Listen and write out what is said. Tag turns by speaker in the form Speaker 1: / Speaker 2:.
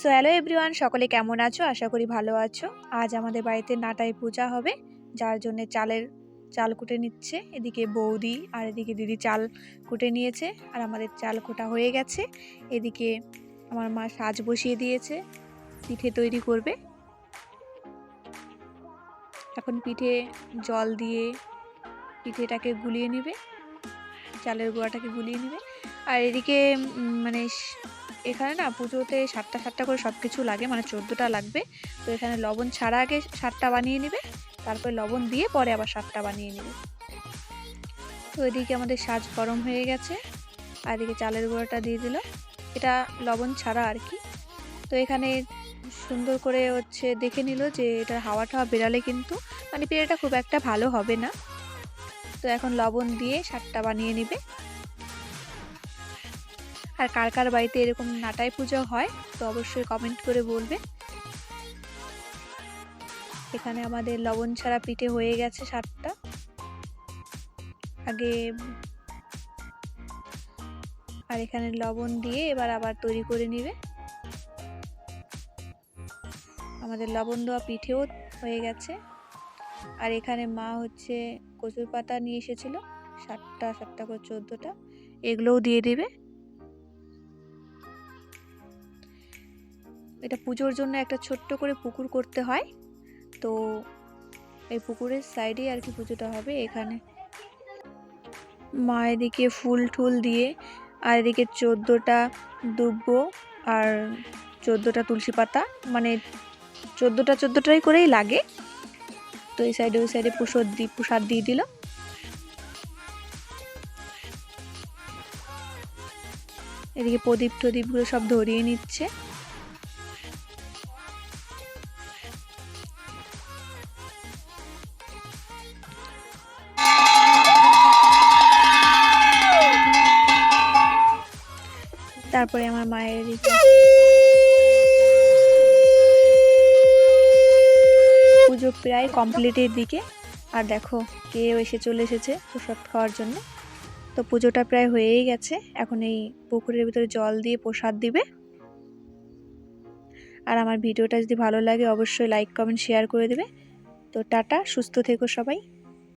Speaker 1: So hello everyone সকলে কেমন আছো? আশা করি ভালো আছো। আজ আমাদের বাড়িতে নাটাই পূজা হবে, যার জন্য চালের চাল কুটে নিচ্ছে। এদিকে বৌদি আর এদিকে দিদি চাল কুটে নিয়েছে, আর আমাদের চাল কোটা হয়ে গেছে। এদিকে আমার মা সাজ বসিয়ে দিয়েছে, পিঠে তৈরি করবে। এখন পিঠে জল দিয়ে পিঠেটাকে গুলিয়ে নেবে, চালের গুঁড়াটাকে গুলিয়ে নেবে। আর এদিকে মানে এখানে না পুজোতে সাতটা সাতটা করে সব কিছু লাগে মানে চোদ্দোটা লাগবে। তো এখানে লবণ ছাড়া আগে সাতটা বানিয়ে নেবে, তারপরে লবণ দিয়ে পরে আবার সাতটা বানিয়ে নেবে। তো এদিকে আমাদের সাজ গরম হয়ে গেছে, আর এদিকে চালের গুঁড়োটা দিয়ে দিল। এটা লবণ ছাড়া আর কি। তো এখানে সুন্দর করে হচ্ছে দেখে নিল যে এটা হাওয়া টাওয়া বেরালে কিন্তু মানে পেড়েটা খুব একটা ভালো হবে না। তো এখন লবণ দিয়ে সাতটা বানিয়ে নেবে। আর কার কার বাড়িতে এরকম নাটাই পুজো হয়, তো অবশ্যই কমেন্ট করে বলবে। এখানে আমাদের লবণ ছাড়া পিঠে হয়ে গেছে সাতটা আগে আর এখানে লবণ দিয়ে এবার আবার তৈরি করে নিবে। আমাদের লবণ দেওয়া পিঠেও হয়ে গেছে। আর এখানে মা হচ্ছে কচুর পাতা নিয়ে এসেছিল, সাতটা সাতটা করে চোদ্দোটা, এগুলোও দিয়ে দেবে। এটা পুজোর জন্য একটা ছোট্ট করে পুকুর করতে হয়। তো এই পুকুরের সাইডেই আর কি পুজোটা হবে এখানে। মা এদিকে ফুল টুল দিয়ে আর এদিকে চোদ্দোটা দুব্বো আর চোদ্দোটা তুলসী পাতা মানে চোদ্দোটা চোদ্দোটাই করেই লাগে। তো এই সাইডে ওই সাইডে প্রসাদ দি, প্রসাদ দিয়ে দিল। এদিকে প্রদীপ টদীপগুলো সব ধরিয়ে নিচ্ছে। তারপরে আমার মায়ের পুজো প্রায় কমপ্লিটের দিকে। আর দেখো, কেউ এসে চলে এসেছে প্রসাদ খাওয়ার জন্য। তো পুজোটা প্রায় হয়েই গেছে। এখন এই পুকুরের ভিতরে জল দিয়ে প্রসাদ দিবে। আর আমার ভিডিওটা যদি ভালো লাগে, অবশ্যই লাইক কমেন্ট শেয়ার করে দেবে। তো টাটা, সুস্থ থেকো সবাই।